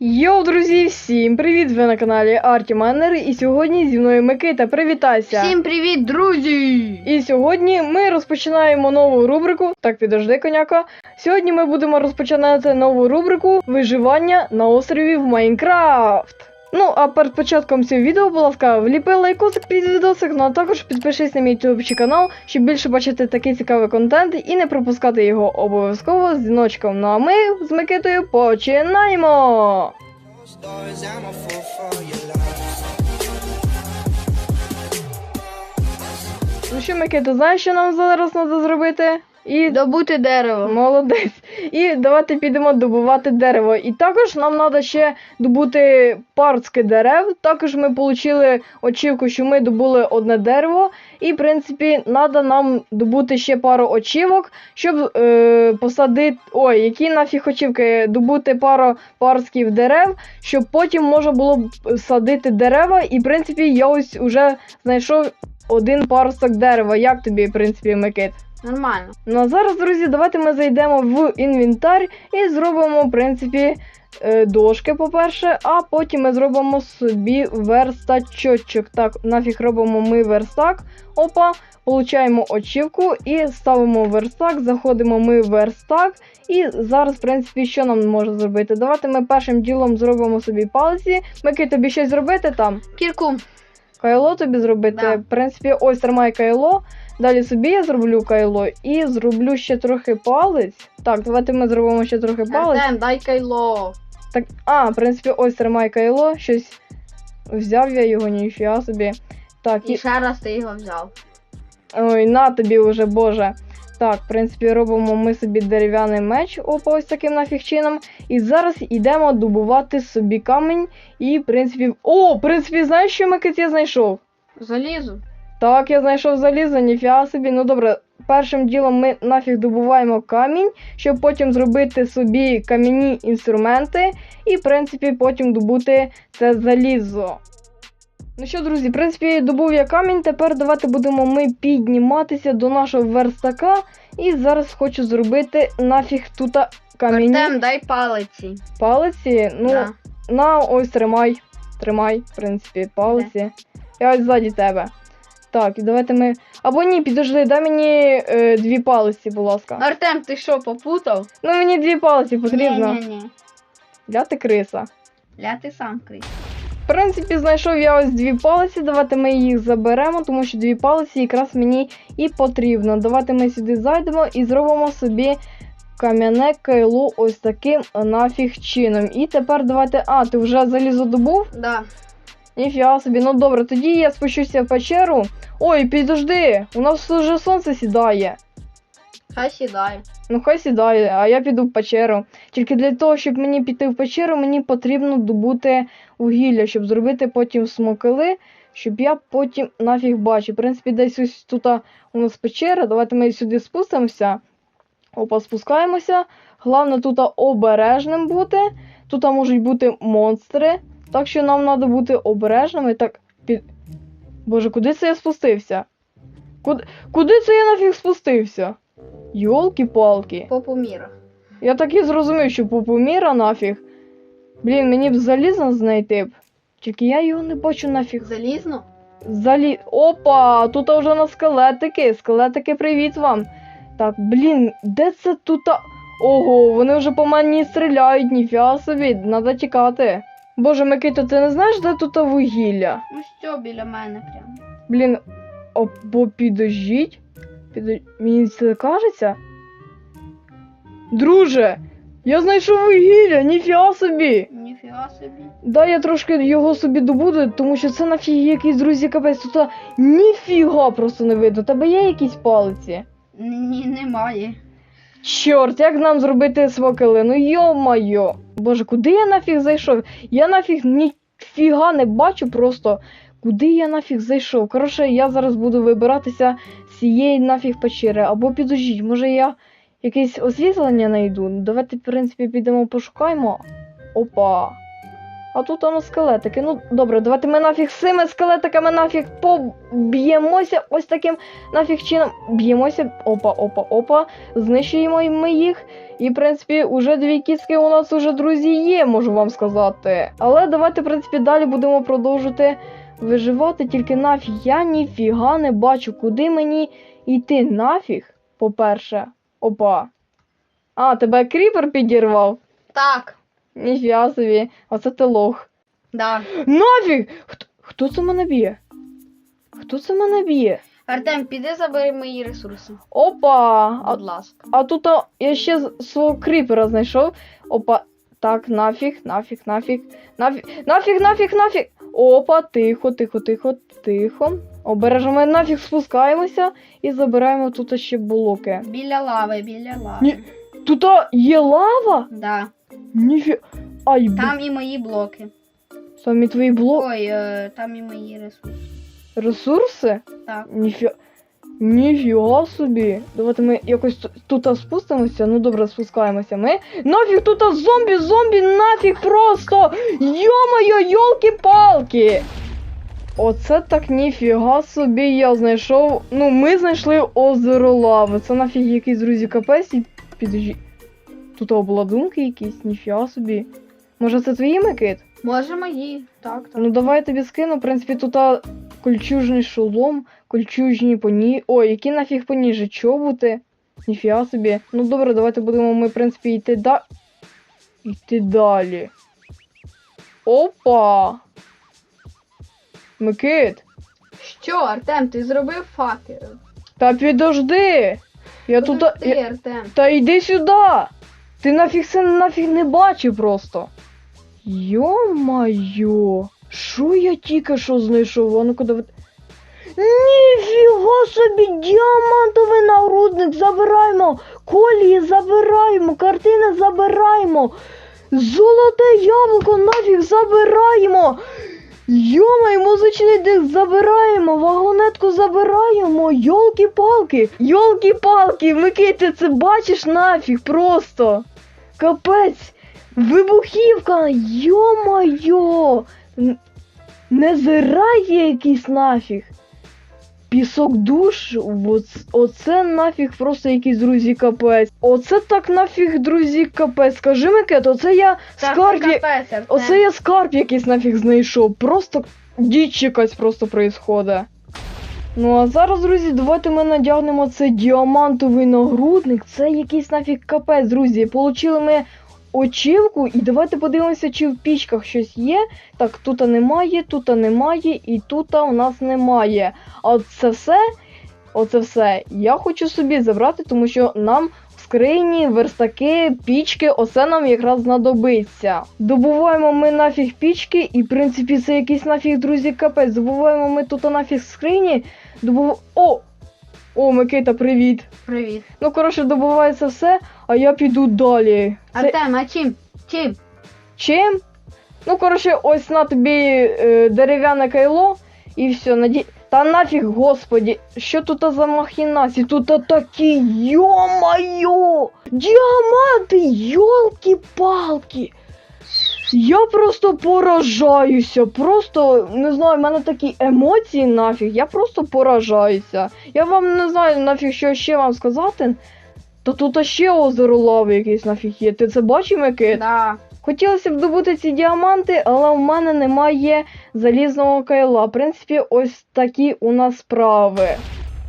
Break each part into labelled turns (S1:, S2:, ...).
S1: Йоу, друзі, всім привіт! Ви на каналі Арті Маннер, і сьогодні зі мною Микита. Привітайся!
S2: Всім привіт, друзі!
S1: І сьогодні ми розпочинаємо нову рубрику. Так, підожди, коняка. Сьогодні ми будемо розпочинати нову рубрику Виживання на острові в Майнкрафт. Ну, а перед початком цього відео, будь ласка, вліпи лайкосик під відосик, ну а також підпишись на мій YouTube канал, щоб більше бачити такий цікавий контент і не пропускати його обов'язково з дзвіночком. Ну а ми з Микитою починаємо! Ну що, Микита, знаєш, що нам зараз треба зробити? І
S2: Добути дерево.
S1: молодець. І давайте підемо добувати дерево. І також нам треба ще добути парцки дерев. Також ми отримали очівку, що ми добули одне дерево. І, в принципі, треба нам добути ще пару очівок, щоб е, посадити. Ой, які нафіг очівки? Добути пару парсків дерев, щоб потім можна було садити дерева. І, в принципі, я ось уже знайшов один парсок дерева. Як тобі, в принципі, Микит?
S2: Нормально.
S1: Ну а зараз, друзі, давайте ми зайдемо в інвентар і зробимо, в принципі, е, дошки, по-перше, а потім ми зробимо собі верстачочок. Так, нафіг робимо ми верстак. Опа, получаємо очівку і ставимо верстак, заходимо ми в верстак. І зараз, в принципі, що нам може зробити? Давайте ми першим ділом зробимо собі палиці. Мики, тобі щось зробити там?
S2: Кірку.
S1: Кайло тобі зробити.
S2: Да.
S1: В принципі, ось тримай кайло. Далі собі я зроблю кайло і зроблю ще трохи палець. Так, давайте ми зробимо ще трохи палець.
S2: Артем, дай кайло.
S1: Так, а, в принципі, ось тримай кайло. Щось взяв я його, ніфіга собі. Так,
S2: І
S1: і.
S2: ще раз ти його взяв.
S1: Ой, на тобі вже, боже. Так, в принципі, робимо ми собі дерев'яний меч, опа, ось таким нафіг чином. І зараз йдемо добувати собі камінь. І, в принципі. О, в принципі, знаєш, що Микит я знайшов?
S2: Залізу.
S1: Так, я знайшов залізо, ніфіга собі. Ну добре, першим ділом ми нафіг добуваємо камінь, щоб потім зробити собі кам'яні інструменти, і, в принципі, потім добути це залізо. Ну що, друзі, в принципі, добув я камінь. Тепер давайте будемо ми підніматися до нашого верстака. І зараз хочу зробити нафіг тут кам'яні
S2: Артем, дай палиці.
S1: палиці. Ну,
S2: Да.
S1: на ось тримай. Тримай, в принципі, палиці. Я ось ззаді тебе. Так, і давайте ми. Або ні, підожди, дай мені е, дві палиці, будь ласка.
S2: Артем, ти що, попутав?
S1: Ну мені дві палиці потрібно.
S2: Ні, ні, ні.
S1: Для ти криса.
S2: Ля ти сам крий.
S1: В принципі, знайшов я ось дві палиці. Давайте ми їх заберемо, тому що дві палиці якраз мені і потрібно. Давайте ми сюди зайдемо і зробимо собі кам'яне кайло ось таким нафіг чином. І тепер давайте. А, ти вже залізо добув?
S2: Да.
S1: Ніфіга собі, ну добре, тоді я спущуся в печеру. Ой, підожди, у нас вже сонце сідає.
S2: Хай сідає.
S1: Ну хай сідає, а я піду в печеру. Тільки для того, щоб мені піти в печеру, мені потрібно добути вугілля, щоб зробити потім смокели, щоб я потім нафіг бачив. В принципі, десь ось тут у нас печера. Давайте ми сюди спустимося. Опа, спускаємося. Головне тут обережним бути. Тут можуть бути монстри. Так що нам треба бути обережними. Так, під. Боже, куди це я спустився? Куди, куди це я нафіг спустився? Йолки-палки.
S2: Попу міра.
S1: Я так і зрозумів, що попуміра нафіг. Блін, мені б залізно знайти б. Тільки я його не бачу нафіг.
S2: Залізно?
S1: Залі... Опа! Тут вже на скелетики. Скелетики, привіт вам. Так, блін, де це тут? Ого, вони вже по мені стріляють, ніфіга собі, треба тікати. Боже, Микито, ти не знаєш, де тут вугілля?
S2: Ну що біля мене прямо?
S1: Блін, або підождіть. Підо... Мені це кажеться? Друже, я знайшов вугілля, ніфіга собі.
S2: Ніфіга собі.
S1: Дай я трошки його собі добуду, тому що це нафіг якийсь, друзі, капець. Тут ніфіга просто не видно. Тебе є якісь палиці?
S2: Ні, немає.
S1: Чорт, як нам зробити смокели? Ну йо-майо. Боже, куди я нафіг зайшов? Я нафіг ніфіга не бачу просто. Куди я нафіг зайшов? Коротше, я зараз буду вибиратися з цієї нафіг печери. Або підожіть, може я якесь освітлення знайду? Давайте, в принципі, підемо пошукаємо. Опа. А тут воно скелетики. Ну добре, давайте ми нафіг з цими скелетиками нафіг поб'ємося ось таким нафіг чином. Б'ємося. Опа, опа, опа. Знищуємо ми їх. І, в принципі, уже дві кістки у нас уже друзі є, можу вам сказати. Але давайте, в принципі, далі будемо продовжувати виживати. Тільки нафіг я ніфіга не бачу, куди мені йти нафіг. По-перше, опа. А, тебе кріпер підірвав?
S2: Так,
S1: Ніфіга собі, оце ти лох.
S2: да.
S1: Нафіг! Хто, хто це мене б'є? Хто це мене б'є?
S2: Артем, піди забери мої ресурси.
S1: Опа! А,
S2: Будь ласка.
S1: а тут а, я ще з- свого кріпера знайшов. Опа. Так, нафіг, нафіг, нафіг, нафіг, нафіг, нафіг, нафіг. Опа, тихо, тихо, тихо, тихо. Обережно ми нафіг спускаємося і забираємо тут ще блоки.
S2: Біля лави, біля лави.
S1: Ні. Тут а, є лава?
S2: Да.
S1: Ніфі. Ай, б...
S2: Там і мої блоки.
S1: самі твої блоки.
S2: Ой, е, там і мої ресурси.
S1: Ресурси?
S2: Так.
S1: Ніфіга. Ніфіга собі. Давайте ми якось тут спустимося. Ну добре, спускаємося. Ми. Нафіг тут зомбі, зомбі, нафіг просто! Йо-моє, йолки-палки! Оце так ніфіга собі я знайшов. Ну, ми знайшли озеро лави. Це нафіг якийсь друзі капець і підожі. Тут обладунки якісь, ніфіга собі. Може це твої Микит?
S2: Може мої. Так, так.
S1: Ну давай я тобі скину. В принципі, тут а, кольчужний шолом, кольчужні поні. Ой, які нафіг поніжі, чоботи. Ніфіга собі. Ну добре, давайте будемо ми, в принципі, йти да. Йти далі. Опа! Микит,
S2: Що, Артем, ти зробив факел?
S1: та підожди! Я тут.
S2: Артем.
S1: Та йди сюди! Ти нафіг це нафіг не бачив просто. Йо-майо, що я тільки що знайшов? А ну-ка давай. Ніфіга собі, діамантовий нагрудник, забираємо, колії забираємо, картини забираємо, золоте яблуко нафіг забираємо. Йомай, музичний диск забираємо, вагонетку забираємо, йолки-палки, йолки-палки, Микити, це бачиш нафіг просто. Капець, вибухівка, йо-майо, не зирає якийсь нафіг. Пісок душ, оце нафіг просто якийсь друзі капець. Оце так нафіг, друзі, капець. Скажи, Микит, оце я скарб.
S2: капець.
S1: Оце я скарб якийсь нафіг знайшов. Просто діч якась просто происходить. Ну а зараз, друзі, давайте ми надягнемо цей діамантовий нагрудник. Це якийсь нафіг капець, друзі. Получили ми очівку, і давайте подивимося, чи в пічках щось є. Так, тут немає, тут немає, і тут у нас немає. А це все, оце все я хочу собі забрати, тому що нам в скрині, верстаки, пічки, оце нам якраз знадобиться. Добуваємо ми нафіг пічки, і в принципі це якийсь нафіг, друзі, капець. Добуваємо ми тут нафіг скрині. Добув... О! О, Микита, привіт.
S2: Привіт.
S1: Ну, коротше, добувається все, а я піду далі.
S2: Артем, а чим? Чим?
S1: чим? Ну, коротше, ось на тобі е, дерев'яне кайло, і все, наді... Та нафіг, господі, що тут за махінації? Тут такі, йо-майо! Діаманти, йолки-палки! Я просто поражаюся, просто не знаю, в мене такі емоції нафіг, я просто поражаюся. Я вам не знаю нафіг, що ще вам сказати. Та тут ще озеро лави якесь нафіг є. Ти це бачив, Микит?
S2: Да.
S1: Хотілося б добути ці діаманти, але в мене немає залізного кайла. В принципі, ось такі у нас справи.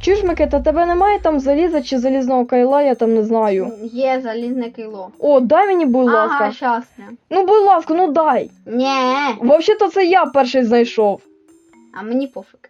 S1: Чуєш, Микита, тебе немає там заліза чи залізного кайла, я там не знаю.
S2: Є залізне кило.
S1: О, дай мені, будь ласка.
S2: Ага, щас прям.
S1: Ну, будь ласка, ну дай.
S2: Нє.
S1: Взагалі-то це я перший знайшов.
S2: А мені пофіг.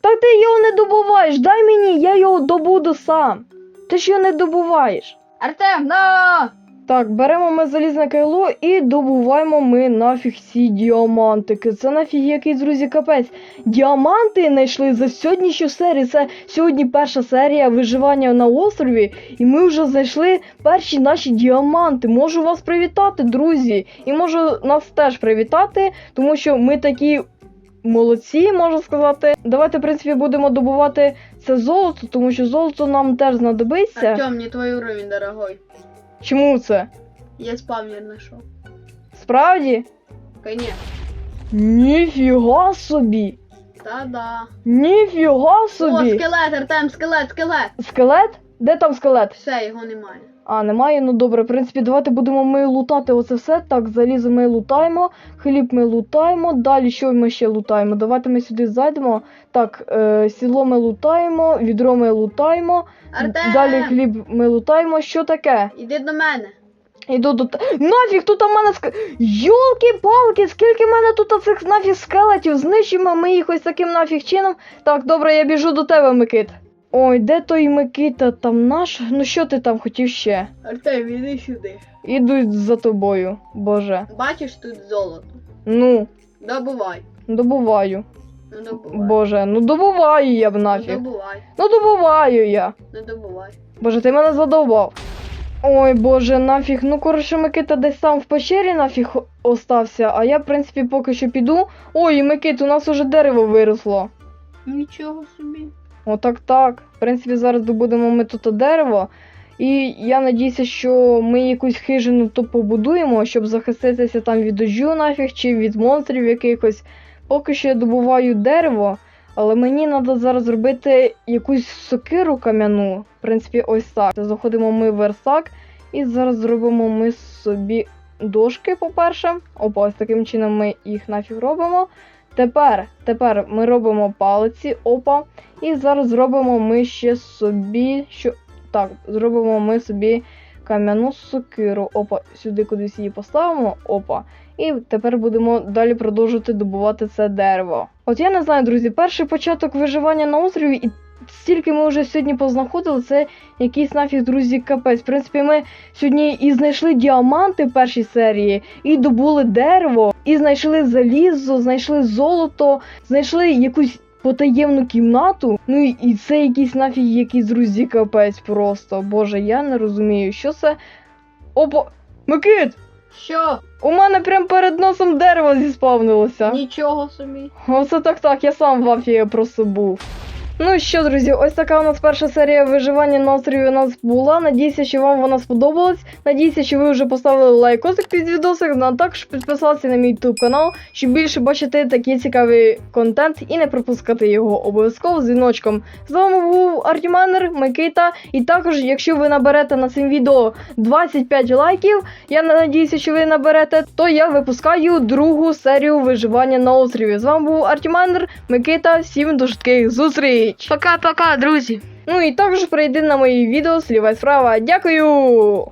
S1: Так ти його не добуваєш, дай мені, я його добуду сам. Ти ж його не добуваєш.
S2: Артем, на!
S1: Так, беремо ми залізне кайло і добуваємо ми нафіг ці діамантики. Це нафіг якийсь, друзі, капець. Діаманти знайшли за сьогоднішню серію. Це сьогодні перша серія виживання на острові. І ми вже знайшли перші наші діаманти. Можу вас привітати, друзі. І можу нас теж привітати, тому що ми такі. Молодці, можна сказати. Давайте, в принципі, будемо добувати це золото, тому що золото нам теж знадобиться.
S2: Артем, не твой уровень, дорогой.
S1: Чому це?
S2: Я спавнер нашел.
S1: Справді?
S2: Конечно.
S1: Ніфіга собі!
S2: Та-да.
S1: Ніфіга собі!
S2: О, скелет, Артем, скелет, скелет.
S1: Скелет? Де там скелет?
S2: Все, його немає.
S1: А, немає, ну добре, в принципі, давайте будемо ми лутати оце все. Так, залізо ми лутаємо, хліб ми лутаємо. Далі що ми ще лутаємо? Давайте ми сюди зайдемо. Так, е, сіло ми лутаємо, відро ми лутаємо.
S2: Артем!
S1: Далі хліб ми лутаємо. Що таке?
S2: Іди до мене.
S1: Іду до. т- Нафіг тут у мене ск... Йолки-палки, скільки в мене тут цих нафіг скелетів, знищимо ми їх ось таким нафіг чином. Так, добре, я біжу до тебе, Микит. Ой, де той Микита там наш? Ну що ти там хотів ще?
S2: Артем, іди сюди.
S1: Іду за тобою, боже.
S2: Бачиш тут золото.
S1: Ну,
S2: Добувай.
S1: добуваю.
S2: Ну добувай.
S1: Боже, ну добуваю я б
S2: Ну
S1: нафіг.
S2: добувай.
S1: Ну добуваю я.
S2: Ну добувай.
S1: Боже, ти мене задовбав. Ой, боже, нафіг. Ну, коротше, Микита десь сам в печері нафіг остався, а я, в принципі, поки що піду. Ой, Микит, у нас уже дерево виросло.
S2: Нічого собі.
S1: Отак так. В принципі, зараз добудемо ми тут дерево. І я надіюся, що ми якусь хижину то побудуємо, щоб захиститися там від дождю нафіг чи від монстрів якихось. Поки що я добуваю дерево, але мені треба зараз зробити якусь сокиру кам'яну. В принципі, ось так. Заходимо ми в версак і зараз зробимо ми собі дошки, по-перше. Опа, ось таким чином ми їх нафіг робимо. Тепер, тепер ми робимо палиці, опа. І зараз зробимо ми ще собі. Що... Так, зробимо ми собі кам'яну сокиру. Опа, сюди кудись її поставимо. Опа. І тепер будемо далі продовжувати добувати це дерево. От я не знаю, друзі, перший початок виживання на острові, і стільки ми вже сьогодні познаходили, це якийсь нафіг, друзі, капець. В принципі, ми сьогодні і знайшли діаманти в першій серії, і добули дерево, і знайшли залізо, знайшли золото, знайшли якусь потаємну кімнату. Ну і, це якийсь нафіг якийсь друзі капець просто. Боже, я не розумію, що це. Опа! Микит!
S2: Що?
S1: У мене прям перед носом дерево зіспавнилося.
S2: Нічого собі.
S1: Оце так так, я сам в афії просто був. Ну що, друзі, ось така у нас перша серія виживання на острові у нас була. Надіюся, що вам вона сподобалась. Надіюся, що ви вже поставили лайкосик під відосик, а також підписалися на мій YouTube канал, щоб більше бачити такий цікавий контент і не пропускати його обов'язково з дзвіночком. З вами був Артіманер, Микита. І також, якщо ви наберете на цим відео 25 лайків, я надіюся, що ви наберете, то я випускаю другу серію виживання на острові. З вами був Артіманер, Микита. Всім до швидких зустріч!
S2: Пока-пока, друзі.
S1: Ну і також прийди на мої відео сліва і справа. Дякую!